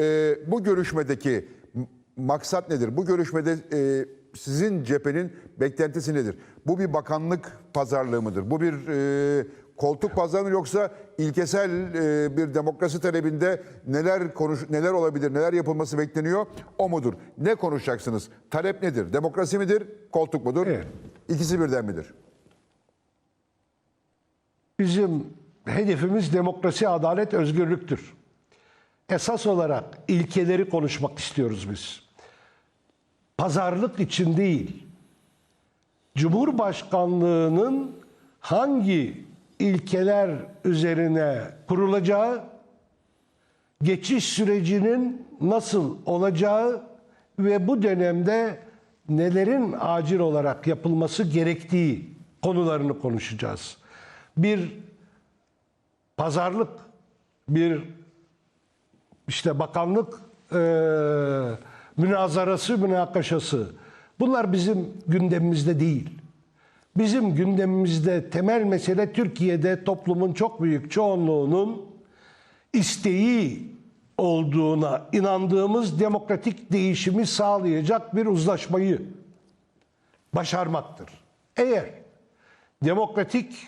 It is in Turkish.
E, bu görüşmedeki maksat nedir? Bu görüşmede e, sizin cephenin beklentisi nedir? Bu bir bakanlık pazarlığı mıdır? Bu bir e, koltuk pazarlığı yoksa ilkesel e, bir demokrasi talebinde neler konuş neler olabilir, neler yapılması bekleniyor? O mudur? Ne konuşacaksınız? Talep nedir? Demokrasi midir? Koltuk mudur? Evet. İkisi birden midir? Bizim hedefimiz demokrasi, adalet, özgürlüktür. Esas olarak ilkeleri konuşmak istiyoruz biz. Pazarlık için değil. Cumhurbaşkanlığının hangi ilkeler üzerine kurulacağı, geçiş sürecinin nasıl olacağı ve bu dönemde nelerin acil olarak yapılması gerektiği konularını konuşacağız. Bir pazarlık, bir işte bakanlık eee münazarası, münakaşası. Bunlar bizim gündemimizde değil. Bizim gündemimizde temel mesele Türkiye'de toplumun çok büyük çoğunluğunun isteği olduğuna inandığımız demokratik değişimi sağlayacak bir uzlaşmayı başarmaktır. Eğer demokratik